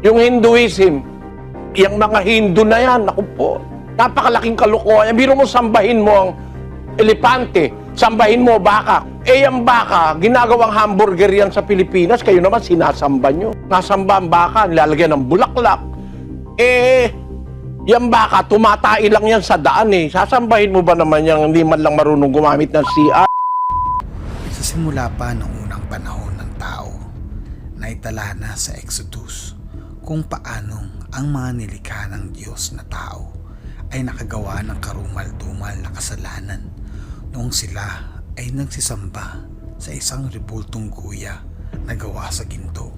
Yung Hinduism, yung mga Hindu na yan, naku po, napakalaking kalokohan. Biro mo sambahin mo ang elepante, sambahin mo baka. Eh, yung baka, ginagawang hamburger yan sa Pilipinas, kayo naman sinasamba nyo. Nasamba ang baka, nilalagyan ng bulaklak. Eh, yung baka, tumatai lang yan sa daan eh. Sasambahin mo ba naman yung hindi man lang marunong gumamit ng CR? Sa simula pa ng unang panahon ng tao, naitala na sa Exodus kung paanong ang mga nilikha ng Diyos na tao ay nakagawa ng karumal-dumal na kasalanan noong sila ay nagsisamba sa isang rebultong guya na gawa sa ginto.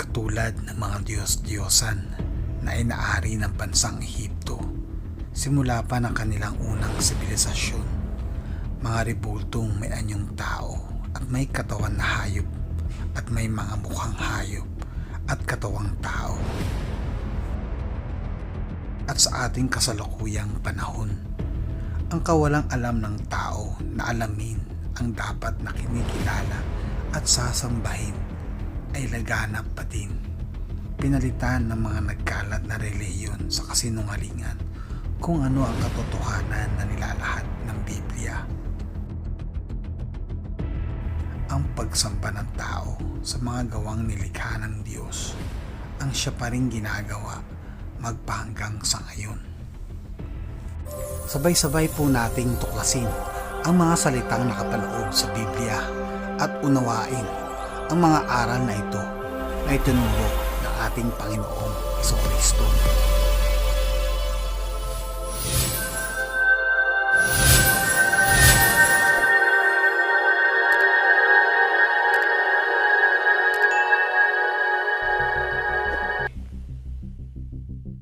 Katulad ng mga Diyos-Diyosan na inaari ng bansang Ehipto simula pa ng kanilang unang sibilisasyon. Mga rebultong may anyong tao at may katawan na hayop at may mga mukhang hayop at katawang tao. At sa ating kasalukuyang panahon, ang kawalang alam ng tao na alamin ang dapat na kinikilala at sasambahin ay laganap pa din. Pinalitan ng mga nagkalat na reliyon sa kasinungalingan kung ano ang katotohanan na nilalahad ng Biblia. Ang pagsamba ng tao sa mga gawang nilikha ng Diyos ang siya pa rin ginagawa magpahanggang sa ngayon. Sabay-sabay po nating tuklasin ang mga salitang nakapaloob sa Biblia at unawain ang mga aral na ito na itinuro ng ating Panginoong Kristo.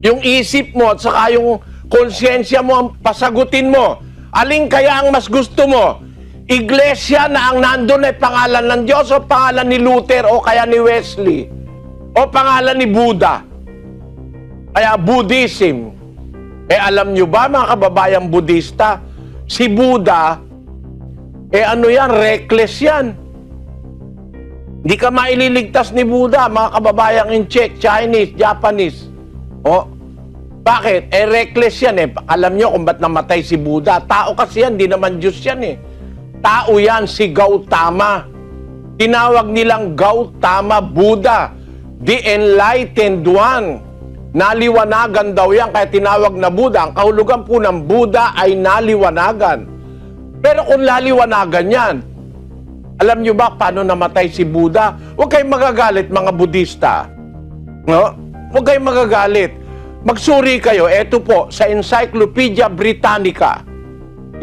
Yung isip mo at saka yung konsyensya mo ang pasagutin mo. Aling kaya ang mas gusto mo? Iglesia na ang nandun ay pangalan ng Diyos o pangalan ni Luther o kaya ni Wesley o pangalan ni Buddha. Kaya Buddhism. Eh alam nyo ba mga kababayang Budista, si Buddha, eh ano yan, reckless yan. Hindi ka maililigtas ni Buddha, mga kababayang in Czech, Chinese, Japanese. Oh, bakit? Eh, reckless yan eh. Alam nyo kung ba't namatay si Buddha. Tao kasi yan, di naman Diyos yan eh. Tao yan, si Gautama. Tinawag nilang Gautama Buddha. The Enlightened One. Naliwanagan daw yan, kaya tinawag na Buddha. Ang kahulugan po ng Buddha ay naliwanagan. Pero kung laliwanagan yan, alam nyo ba paano namatay si Buddha? Huwag kayong magagalit mga Budista. No? Huwag kayong magagalit. Magsuri kayo. Ito po, sa Encyclopedia Britannica.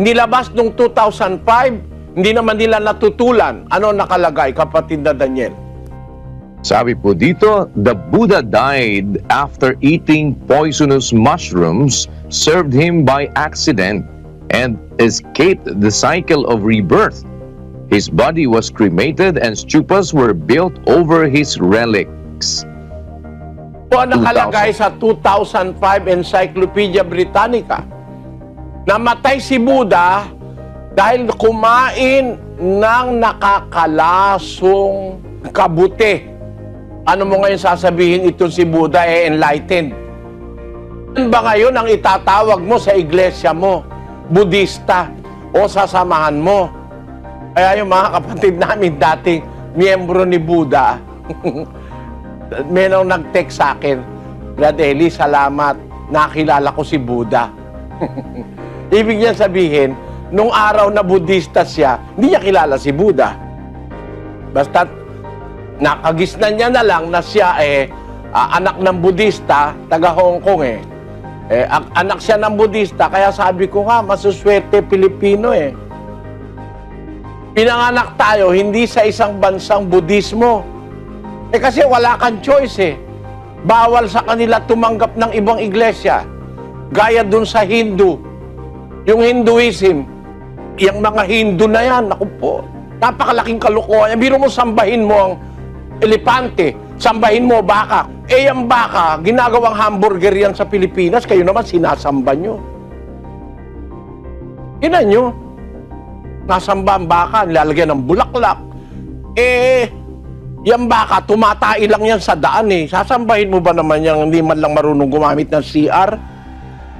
Nilabas noong 2005, hindi naman nila natutulan. Ano nakalagay, kapatid na Daniel? Sabi po dito, the Buddha died after eating poisonous mushrooms served him by accident and escaped the cycle of rebirth. His body was cremated and stupas were built over his relics. Po nakalagay sa 2005 Encyclopedia Britannica. Namatay si Buddha dahil kumain ng nakakalasong kabuti. Ano mo ngayon sasabihin ito si Buddha eh enlightened? Ano ba ngayon ang itatawag mo sa iglesia mo? Budista o sasamahan mo? Kaya yung mga kapatid namin dating miyembro ni Buddha, nang nag-text sa akin, Brad Eli, salamat. Nakilala ko si Buddha. Ibig niya sabihin, nung araw na Budista siya, hindi niya kilala si Buddha. Basta nakagisnan niya na lang na siya eh ah, anak ng Budista, taga Hong Kong eh. eh ak- anak siya ng Budista, kaya sabi ko nga, masuswerte Pilipino eh. Pinanganak tayo hindi sa isang bansang Budismo. Eh kasi wala kang choice eh. Bawal sa kanila tumanggap ng ibang iglesia. Gaya dun sa Hindu. Yung Hinduism, yung mga Hindu na yan, naku po, napakalaking kalokohan. Biro mo sambahin mo ang elepante, sambahin mo baka. Eh yung baka, ginagawang hamburger yan sa Pilipinas, kayo naman sinasamba nyo. Ina nyo, nasamba ang baka, nilalagyan ng bulaklak. Eh, Yan baka, tumatai lang yan sa daan eh. Sasambahin mo ba naman yung hindi man lang marunong gumamit ng CR?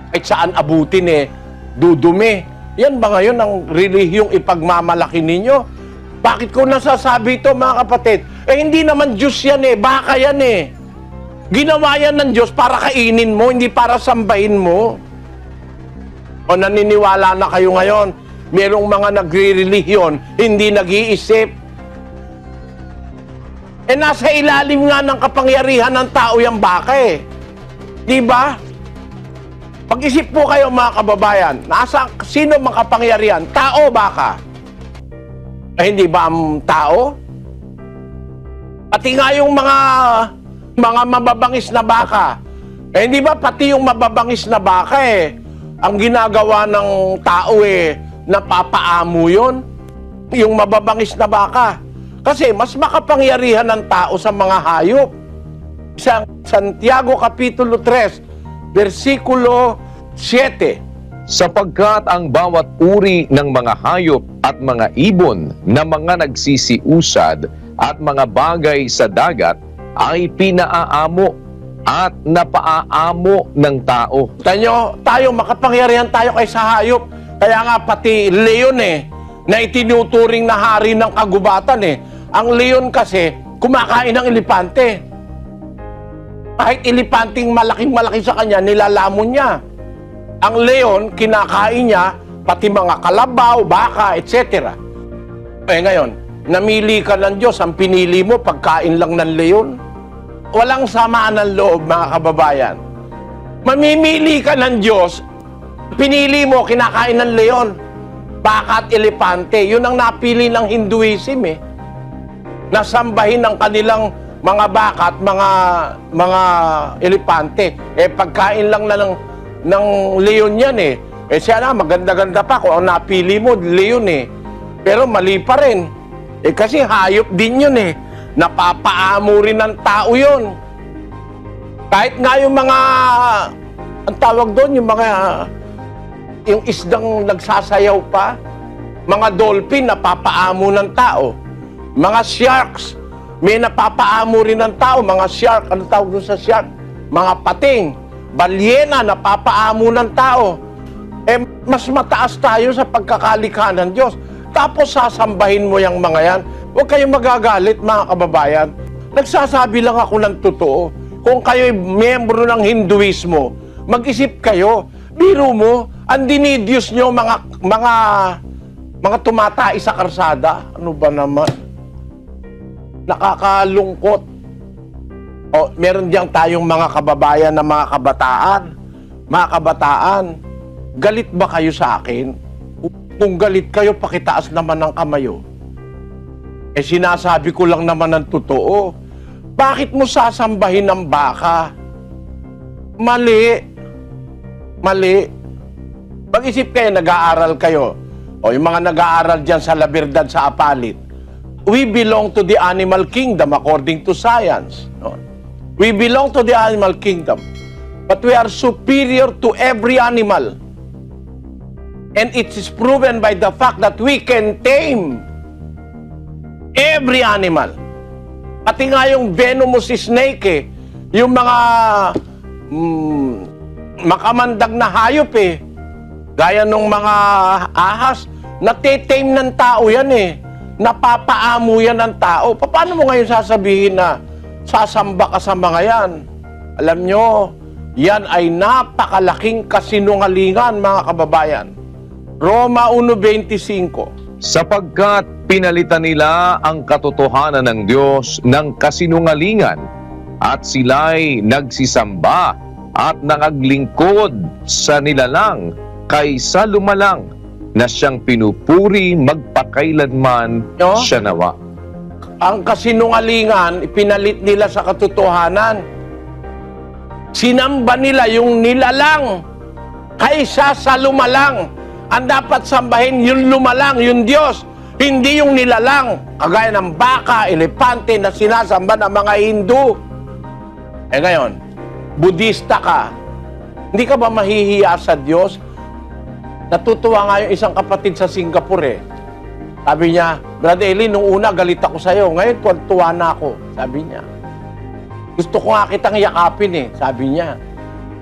Kahit saan abutin eh, dudumi. Yan ba ngayon ang relihiyong ipagmamalaki ninyo? Bakit ko nasasabi ito mga kapatid? Eh hindi naman Diyos yan eh, baka yan eh. Ginawa yan ng Diyos para kainin mo, hindi para sambahin mo. O naniniwala na kayo ngayon, merong mga nagre-relihiyon, hindi nag-iisip. Eh nasa ilalim nga ng kapangyarihan ng tao yung baka eh. Di ba? Pag-isip po kayo mga kababayan, nasa sino mga kapangyarihan? Tao baka? Eh hindi ba ang tao? Pati nga yung mga mga mababangis na baka. Eh hindi ba pati yung mababangis na baka eh ang ginagawa ng tao eh napapaamo yun? Yung mababangis na baka. Kasi mas makapangyarihan ng tao sa mga hayop. Sa Santiago Kapitulo 3, versikulo 7. sapagkat ang bawat uri ng mga hayop at mga ibon na mga nagsisiusad at mga bagay sa dagat ay pinaaamo at napaaamo ng tao. Tanyo, tayo, makapangyarihan tayo kay sa hayop. Kaya nga pati leon eh, na itinuturing na hari ng kagubatan eh. Ang leon kasi, kumakain ng elepante. Kahit elepanting malaking malaki sa kanya, nilalamon niya. Ang leon, kinakain niya, pati mga kalabaw, baka, etc. Eh ngayon, namili ka ng Diyos, ang pinili mo, pagkain lang ng leon. Walang samaan ng loob, mga kababayan. Mamimili ka ng Diyos, pinili mo, kinakain ng leon. Baka at elepante. Yun ang napili ng Hinduism eh. Nasambahin ng kanilang mga baka at mga, mga elepante. Eh pagkain lang na ng, ng leon yan eh. Eh siya na, maganda-ganda pa kung ang napili mo, leon eh. Pero mali pa rin. Eh kasi hayop din yun eh. Napapaamo rin ng tao yun. Kahit nga yung mga, ang tawag doon, yung mga, yung isdang nagsasayaw pa, mga dolphin napapaamo ng tao. Mga sharks, may napapaamo rin ng tao. Mga shark, ano tawag doon sa shark? Mga pating, balyena, napapaamo ng tao. Eh, mas mataas tayo sa pagkakalikha ng Diyos. Tapos sasambahin mo yung mga yan. Huwag kayong magagalit, mga kababayan. Nagsasabi lang ako ng totoo. Kung kayo'y miyembro ng Hinduismo, mag-isip kayo. Biro mo, ang dinidyos nyo mga, mga, mga tumatai sa karsada. Ano ba naman? Nakakalungkot. O, meron diyang tayong mga kababayan na mga kabataan. Mga kabataan, galit ba kayo sa akin? Kung galit kayo, pakitaas naman ng kamayo. Eh sinasabi ko lang naman ng totoo. Bakit mo sasambahin ng baka? Mali. Mali. Mag-isip kayo, nag-aaral kayo. O yung mga nag-aaral dyan sa Laberdad sa Apalit. We belong to the animal kingdom according to science. No? We belong to the animal kingdom. But we are superior to every animal. And it is proven by the fact that we can tame every animal. Pati nga yung venomous snake eh. Yung mga mm, makamandag na hayop eh. Gaya nung mga ahas, natetame ng tao yan eh. Napapaamo yan ng tao. Pa- Paano mo ngayon sasabihin na sasamba ka sa mga yan? Alam nyo, yan ay napakalaking kasinungalingan mga kababayan. Roma 1.25 sapagkat pinalitan nila ang katotohanan ng Diyos ng kasinungalingan at sila'y nagsisamba at nangaglingkod sa nilalang kaysa lumalang na siyang pinupuri magpakailanman No? siya nawa. ang kasinungalingan, ipinalit nila sa katotohanan. Sinamba nila yung nilalang kaysa sa lumalang. Ang dapat sambahin yung lumalang, yung Diyos, hindi yung nilalang. Kagaya ng baka, elepante na sinasamba ng mga Hindu. Eh ngayon, Budista ka, hindi ka ba mahihiya sa Diyos? Natutuwa nga yung isang kapatid sa Singapore eh. Sabi niya, Brad Eli, nung una galit ako sa'yo. Ngayon, tuwa na ako. Sabi niya. Gusto ko nga kitang yakapin eh. Sabi niya.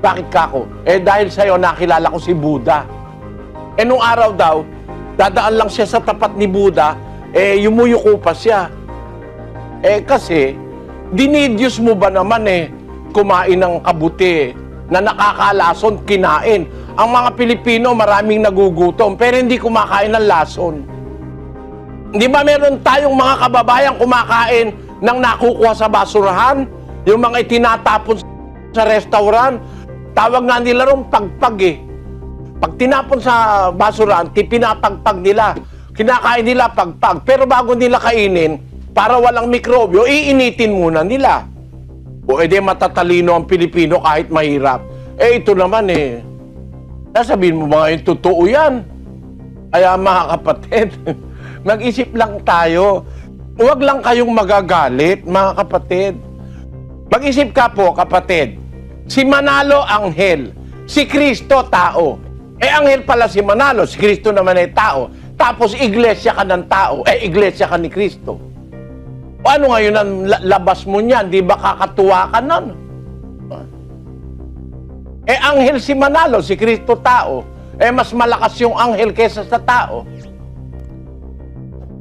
Bakit ka ako? Eh dahil sa'yo, nakilala ko si Buddha. Eh nung araw daw, dadaan lang siya sa tapat ni Buddha, eh yumuyuko pa siya. Eh kasi, dinidyos mo ba naman eh, kumain ng kabuti na nakakalason, kinain. Ang mga Pilipino maraming nagugutom, pero hindi kumakain ng lason. Di ba meron tayong mga kababayan kumakain ng nakukuha sa basurahan? Yung mga itinatapon sa restaurant, tawag nga nila ron pagpag eh. Pag tinapon sa basurahan, pinapagpag nila. Kinakain nila pagpag. Pero bago nila kainin, para walang mikrobyo, iinitin muna nila. O edi matatalino ang Pilipino kahit mahirap. Eh ito naman eh. Sasabihin mo mga yung totoo yan. Kaya mga kapatid, mag-isip lang tayo. Huwag lang kayong magagalit, mga kapatid. Mag-isip ka po, kapatid. Si Manalo, anghel. Si Kristo, tao. Eh, anghel pala si Manalo. Si Kristo naman ay tao. Tapos, iglesia ka ng tao. Eh, iglesia ka ni Kristo. O ano ngayon ang la- labas mo niyan? Di ba kakatuwa ka nun? Eh, anghel si Manalo, si Kristo tao. Eh, mas malakas yung anghel kesa sa tao.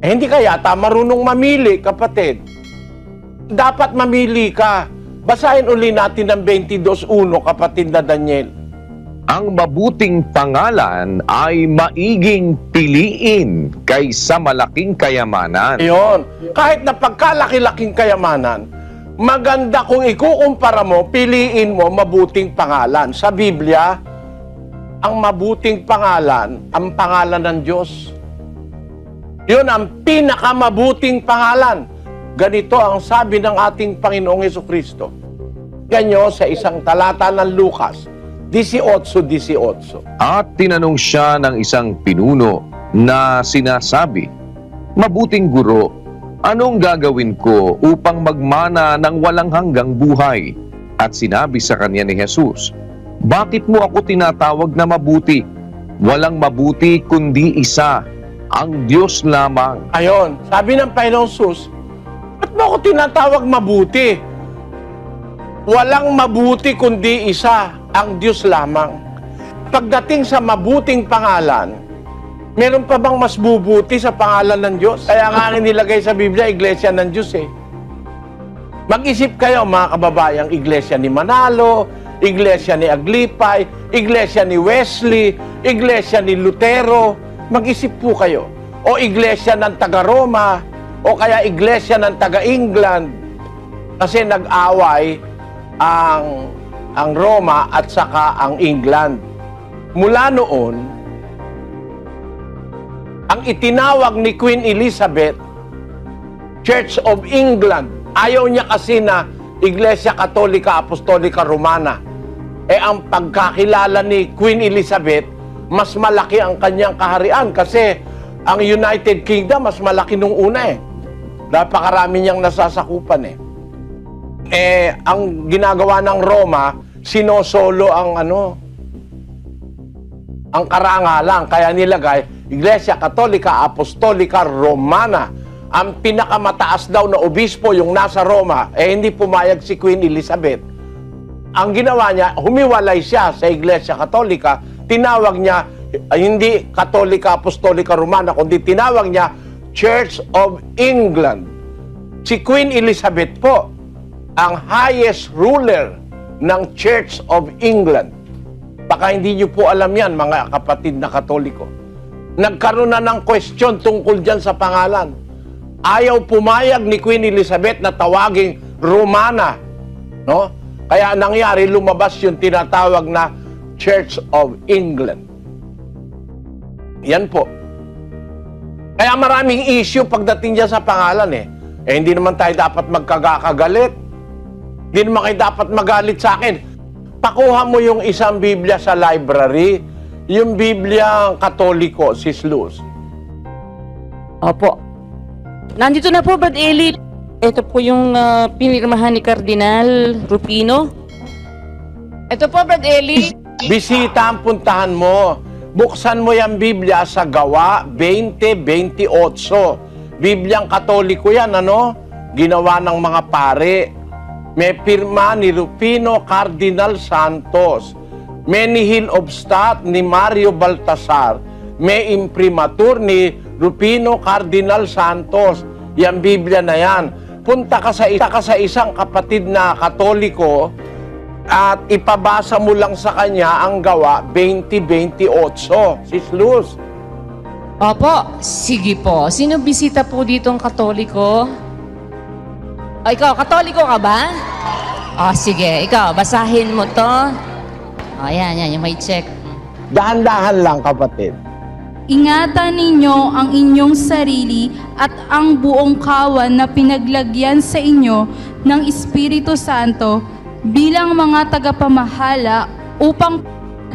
Eh, hindi ka yata marunong mamili, kapatid. Dapat mamili ka. Basahin uli natin ang 22.1, kapatid na Daniel. Ang mabuting pangalan ay maiging piliin kaysa malaking kayamanan. Iyon. Kahit na pagkalaki-laking kayamanan, maganda kung ikukumpara mo, piliin mo mabuting pangalan. Sa Biblia, ang mabuting pangalan, ang pangalan ng Diyos. Yun ang pinakamabuting pangalan. Ganito ang sabi ng ating Panginoong Yeso Kristo. Ganyo sa isang talata ng Lucas, 18-18. At tinanong siya ng isang pinuno na sinasabi, Mabuting guro, anong gagawin ko upang magmana ng walang hanggang buhay? At sinabi sa kanya ni Jesus, Bakit mo ako tinatawag na mabuti? Walang mabuti kundi isa, ang Diyos lamang. Ayon, sabi ng Panginoong Sus, ba't mo ako tinatawag mabuti? Walang mabuti kundi isa, ang Diyos lamang. Pagdating sa mabuting pangalan, meron pa bang mas bubuti sa pangalan ng Diyos? Kaya nga ang nilagay sa Biblia, Iglesia ng Diyos eh. Mag-isip kayo mga kababayang Iglesia ni Manalo, Iglesia ni Aglipay, Iglesia ni Wesley, Iglesia ni Lutero. Mag-isip po kayo. O Iglesia ng taga-Roma, o kaya Iglesia ng taga-England. Kasi nag-away ang, ang Roma at saka ang England. Mula noon, ang itinawag ni Queen Elizabeth, Church of England. Ayaw niya kasi na Iglesia Katolika Apostolika Romana. Eh ang pagkakilala ni Queen Elizabeth, mas malaki ang kanyang kaharian kasi ang United Kingdom mas malaki nung una eh. Napakarami niyang nasasakupan eh. Eh, ang ginagawa ng Roma, sinosolo ang ano, ang karangalan. Kaya nilagay, Iglesia Katolika Apostolika Romana. Ang pinakamataas daw na obispo yung nasa Roma, eh hindi pumayag si Queen Elizabeth. Ang ginawa niya, humiwalay siya sa Iglesia Katolika, tinawag niya, ay, hindi Katolika Apostolika Romana, kundi tinawag niya Church of England. Si Queen Elizabeth po, ang highest ruler ng Church of England. Baka hindi niyo po alam yan, mga kapatid na katoliko. Nagkaroon na ng question tungkol dyan sa pangalan. Ayaw pumayag ni Queen Elizabeth na tawaging Romana. No? Kaya nangyari, lumabas yung tinatawag na Church of England. Yan po. Kaya maraming issue pagdating dyan sa pangalan eh. Eh hindi naman tayo dapat magkagakagalit. Hindi naman kayo dapat magalit sa akin. Pakuha mo yung isang Biblia sa library, yung Biblia Katoliko, Sis Luz. Opo. Nandito na po, Brad Eli. Ito po yung ah, pinirmahan ni Cardinal Rufino. Ito po, Brad Eli. Bisita ang puntahan mo. Buksan mo yung Biblia sa Gawa 20.28. Bibliang Katoliko yan, ano? Ginawa ng mga pare. May pirma ni Rufino Cardinal Santos. May nihil obstat ni Mario Baltasar. May imprimatur ni Rufino Cardinal Santos. Yan Biblia na yan. Punta ka sa, isa, ka sa isang kapatid na Katoliko at ipabasa mo lang sa kanya ang gawa 2028. Sis Luz. Opo, sige po. Sino bisita po dito ang katoliko? O, ikaw, katoliko ka ba? O, sige. Ikaw, basahin mo to. O, yan, yan. Yung may check. Dahan-dahan lang kapatid. Ingatan ninyo ang inyong sarili at ang buong kawan na pinaglagyan sa inyo ng Espiritu Santo bilang mga tagapamahala upang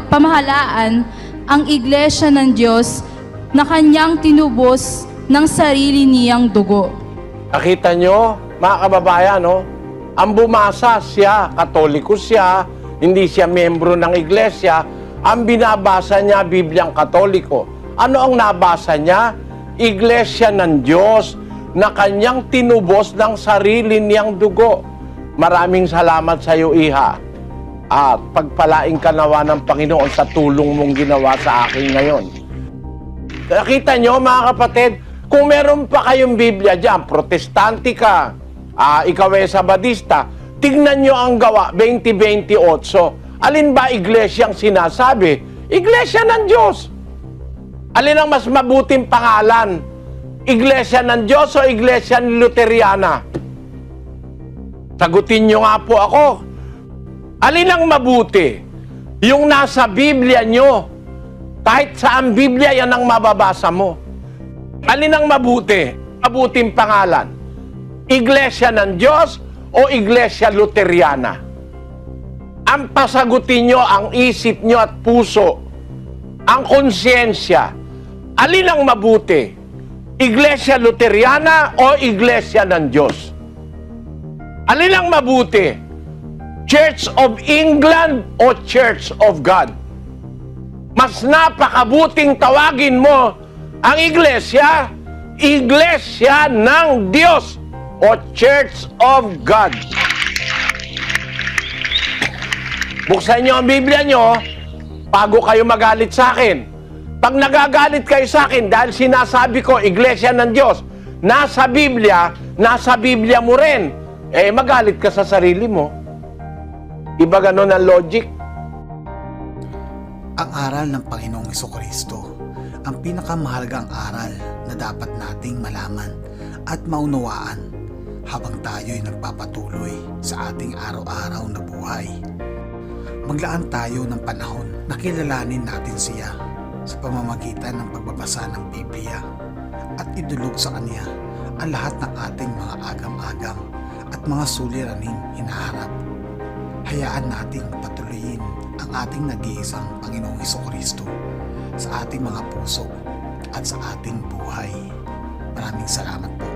pamahalaan ang iglesia ng Diyos na kanyang tinubos ng sarili niyang dugo. Nakita nyo, mga kababayan, no? Ang bumasa siya, katoliko siya, hindi siya membro ng iglesia, ang binabasa niya, Bibliang Katoliko. Ano ang nabasa niya? Iglesia ng Diyos na kanyang tinubos ng sarili niyang dugo. Maraming salamat sa iyo, Iha. At pagpalaing ka nawa ng Panginoon sa tulong mong ginawa sa akin ngayon. Nakita nyo mga kapatid, kung meron pa kayong Biblia dyan, protestante ka, ah, ikaw ay sabadista, tignan nyo ang gawa 2028. Alin ba iglesyang sinasabi? Iglesia ng Diyos. Alin ang mas mabuting pangalan? Iglesia ng Diyos o Iglesia Luteriana? Sagutin nyo nga po ako. Alin ang mabuti? Yung nasa Biblia nyo, kahit saan Biblia, yan ang mababasa mo. Alin ang mabuti? Mabuting pangalan. Iglesia ng Diyos o Iglesia Luteriana? Ang pasagutin nyo ang isip nyo at puso, ang konsyensya. Alin ang mabuti? Iglesia Luteriana o Iglesia ng Diyos? Alin ang mabuti? Church of England o Church of God? mas napakabuting tawagin mo ang iglesia, iglesia ng Diyos o Church of God. Buksan niyo ang Biblia niyo bago kayo magalit sa akin. Pag nagagalit kayo sa akin dahil sinasabi ko iglesia ng Diyos, nasa Biblia, nasa Biblia mo rin, eh magalit ka sa sarili mo. Iba ganon ang logic. ang aral ng Panginoong Kristo ang pinakamahalagang aral na dapat nating malaman at maunawaan habang tayo'y nagpapatuloy sa ating araw-araw na buhay. Maglaan tayo ng panahon na kilalanin natin siya sa pamamagitan ng pagbabasa ng Biblia at idulog sa Kanya ang lahat ng ating mga agam-agam at mga suliraning hinaharap hayaan nating patuloyin ang ating nag-iisang Panginoong Kristo sa ating mga puso at sa ating buhay. Maraming salamat po.